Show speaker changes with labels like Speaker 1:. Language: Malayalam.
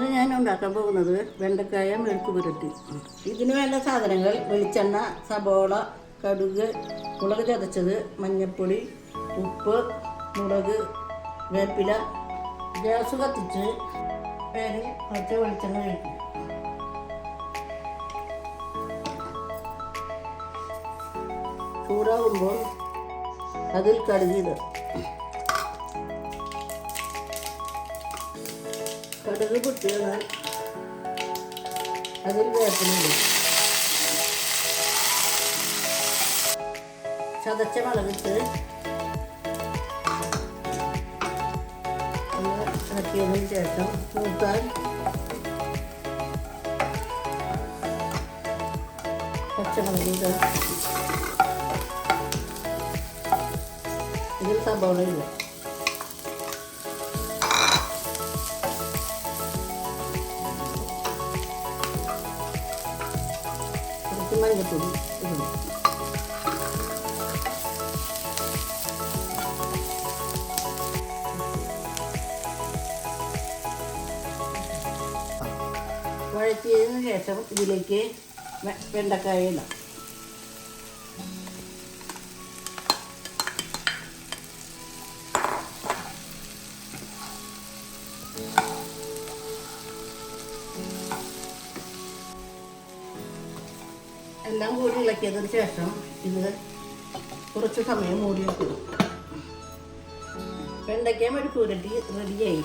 Speaker 1: ഇന്ന് ഞാൻ ഉണ്ടാക്കാൻ പോകുന്നത് വെണ്ടക്കായ മെഴുക്ക് പുരട്ടി. ഇതിന് വേണ്ട സാധനങ്ങൾ വെളിച്ചെണ്ണ സബോള കടുക് മുളക് ചതച്ചത് മഞ്ഞൾപ്പൊടി ഉപ്പ് മുളക് വേപ്പില ഗ്യാസ് കത്തിച്ച് പേര് കുറച്ച് വെളിച്ചെണ്ണ കഴിക്കും ചൂടാകുമ്പോൾ അതിൽ കടുകിടും കടുക് പൊട്ടിയാൽ അതിൽ വേപ്പിലിടും ചതച്ച മുളകിട്ട് ഒന്ന് ഇറക്കിയതിന് ശേഷം മൂത്താൽ പച്ചമുളക് ഇതിൽ ഇല്ല മഞ്ഞൾപ്പൊടി ഇടുന്നു വഴറ്റിയതിന് ശേഷം ഇതിലേക്ക് വെണ്ടക്കായ ഇടാം. എല്ലാം കൂടി ഇളക്കിയതിന് ശേഷം ഇത് കുറച്ച് സമയം മൂടി വെക്കും വെണ്ടയ്ക്ക മെഴുക്ക് പുരട്ടി റെഡിയായി